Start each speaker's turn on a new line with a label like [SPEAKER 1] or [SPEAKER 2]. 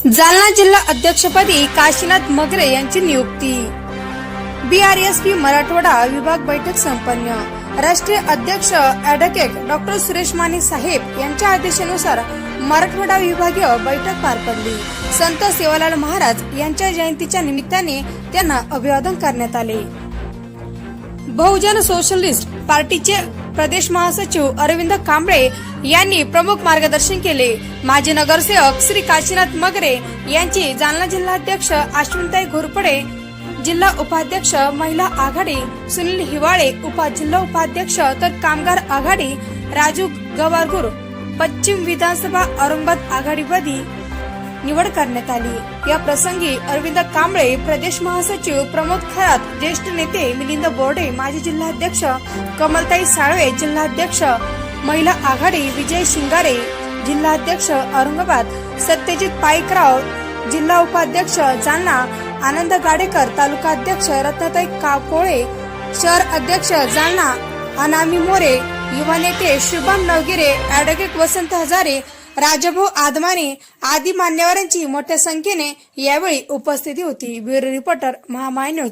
[SPEAKER 1] जालना जिल्हा अध्यक्षपदी काशीनाथ मगरे यांची नियुक्ती. बीआरएसपी मराठवाडा विभाग बैठक संपन्न. राष्ट्रीय अध्यक्ष अॅडव्होकेट डॉक्टर सुरेश माने साहेब यांच्या आदेशानुसार मराठवाडा विभागीय बैठक पार पडली. संत सेवालाल महाराज यांच्या जयंतीच्या निमित्ताने त्यांना अभिवादन करण्यात आले. बहुजन सोशलिस्ट पार्टीचे प्रदेश महासचिव अरविंद कांबळे यांनी प्रमुख मार्गदर्शन केले. माजी नगरसेवक श्री काशीनाथ मगरे यांची जालना जिल्हाध्यक्ष अश्विनताई घोरपडे जिल्हा उपाध्यक्ष महिला आघाडी सुनील हिवाळे उपा जिल्हा उपाध्यक्ष तर कामगार आघाडी राजू गवारगुर पश्चिम विधानसभा औरंगाबाद आघाडीवादी निवड करण्यात आली. या प्रसंगी अरविंद कांबळे प्रदेश महासचिव प्रमोद खरात ज्येष्ठ नेते मिलिंद बोर्डे माजी जिल्हाध्यक्ष कमलताई साळवे जिल्हाध्यक्ष महिला आघाडी विजय शिंगारे जिल्हाध्यक्ष औरंगाबाद सत्यजित पाईकराव जिल्हा उपाध्यक्ष जालना आनंद गाडेकर तालुका अध्यक्ष रत्नाताई काकोळे शहर अध्यक्ष जालना अनामी मोरे युवा नेते शुभम नवगिरे अॅडव्होकेट वसंत हजारे राजभाऊ आदमाने आदी मान्यवरांची मोठ्या संख्येने यावेळी उपस्थिती होती. Bureau reporter महामान्य